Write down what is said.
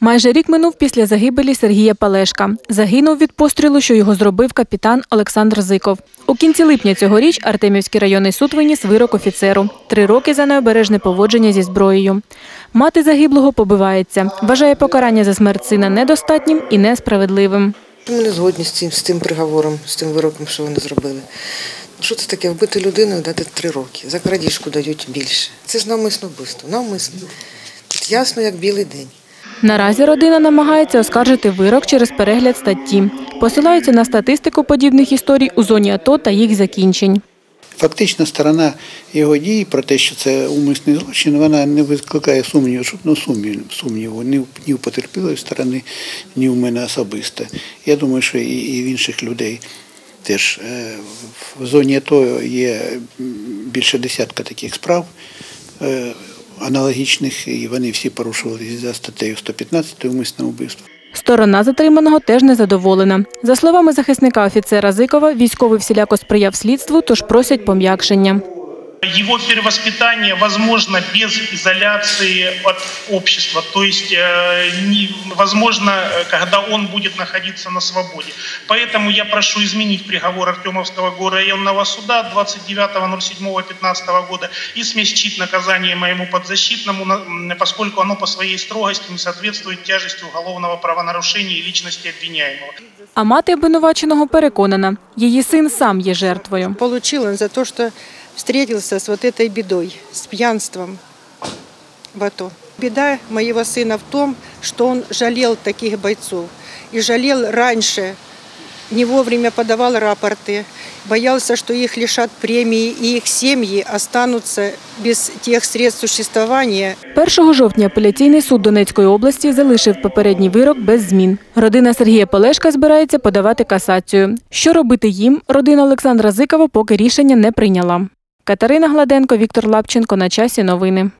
Майже рік минув після загибелі Сергія Палешка. Загинув від пострілу, що його зробив капітан Олександр Зиков. У кінці липня цьогоріч Артемівський районний суд виніс вирок офіцеру. Три роки за необережне поводження зі зброєю. Мати загиблого побивається. Вважає покарання за смерть сина недостатнім і несправедливим. Ми не згодні з цим, з тим приговором, з тим вироком, що вони зробили. Що це таке? Вбити людину дати три роки. За крадіжку дають більше. Це ж навмисне вбивство. Навмисно. Тут ясно, як білий день. Наразі родина намагається оскаржити вирок через перегляд статті. Посилаються на статистику подібних історій у зоні АТО та їх закінчень. Фактична сторона його дій про те, що це умисний злочин, вона не викликає сумніву, жодного сумніву, ні, в- потерпілої сторони, ні в мене особисто. Я думаю, що і, і в інших людей теж Е, в зоні АТО є більше десятка таких справ е, аналогічних, і вони всі порушувалися за статтею 115 умисне вбивство. Сторона затриманого теж незадоволена. За словами захисника офіцера Зикова, військовий всіляко сприяв слідству, тож просять пом'якшення. Его перевоспитание возможно без изоляции от общества, то есть э, не- возможно, э, когда он будет находиться на свободе. Поэтому я прошу изменить приговор Артемовского горрайонного суда 29.07.15 года и смягчить наказание моему подзащитному, на- м, поскольку оно по своей строгости не соответствует тяжести уголовного правонарушения и личности обвиняемого. А мати обвинуваченого переконана, її син сам є жертвою. Получил он за то, что встретился с вот этой бедой, с пьянством в АТО. Беда моего сына в том, что он жалел таких бойцов. И жалел раньше, не вовремя подавал рапорты, боялся, что их лишат премии, и их семьи останутся без тех средств существования, 1 жовтня апеляційний суд Донецької області залишив попередній вирок без змін. Родина Сергія Полешка збирається подавати касацію. Що робити їм, родина Олександра Зикова поки рішення не прийняла. Катерина Гладенко, Віктор Лапченко. На часі новини.